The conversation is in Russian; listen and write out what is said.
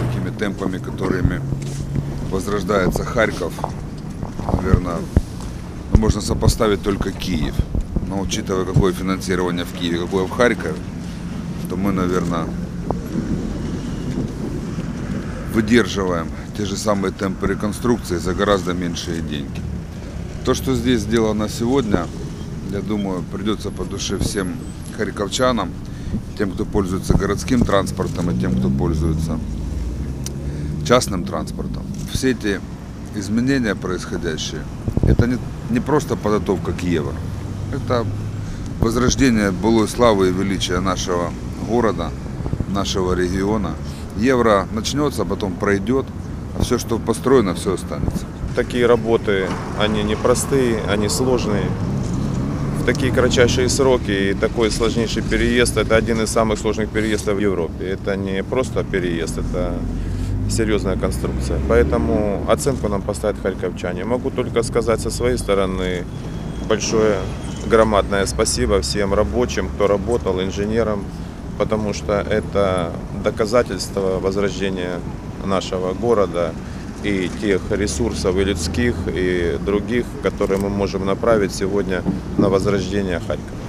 Такими темпами, которыми возрождается Харьков, наверное, ну, можно сопоставить только Киев. Но учитывая, какое финансирование в Киеве, какое в Харькове, то мы, наверное, выдерживаем те же самые темпы реконструкции за гораздо меньшие деньги. То, что здесь сделано сегодня, я думаю, придется по душе всем харьковчанам, тем, кто пользуется городским транспортом и тем, кто пользуется частным транспортом. Все эти изменения происходящие, это не, не просто подготовка к евро, это возрождение былой славы и величия нашего города, нашего региона. Евро начнется, а потом пройдет, а все, что построено, все останется. Такие работы, они непростые, они сложные. Такие кратчайшие сроки и такой сложнейший переезд, это один из самых сложных переездов в Европе. Это не просто переезд, это серьезная конструкция. Поэтому оценку нам поставят харьковчане. Могу только сказать со своей стороны большое громадное спасибо всем рабочим, кто работал, инженерам, потому что это доказательство возрождения нашего города и тех ресурсов и людских, и других, которые мы можем направить сегодня на возрождение Харькова.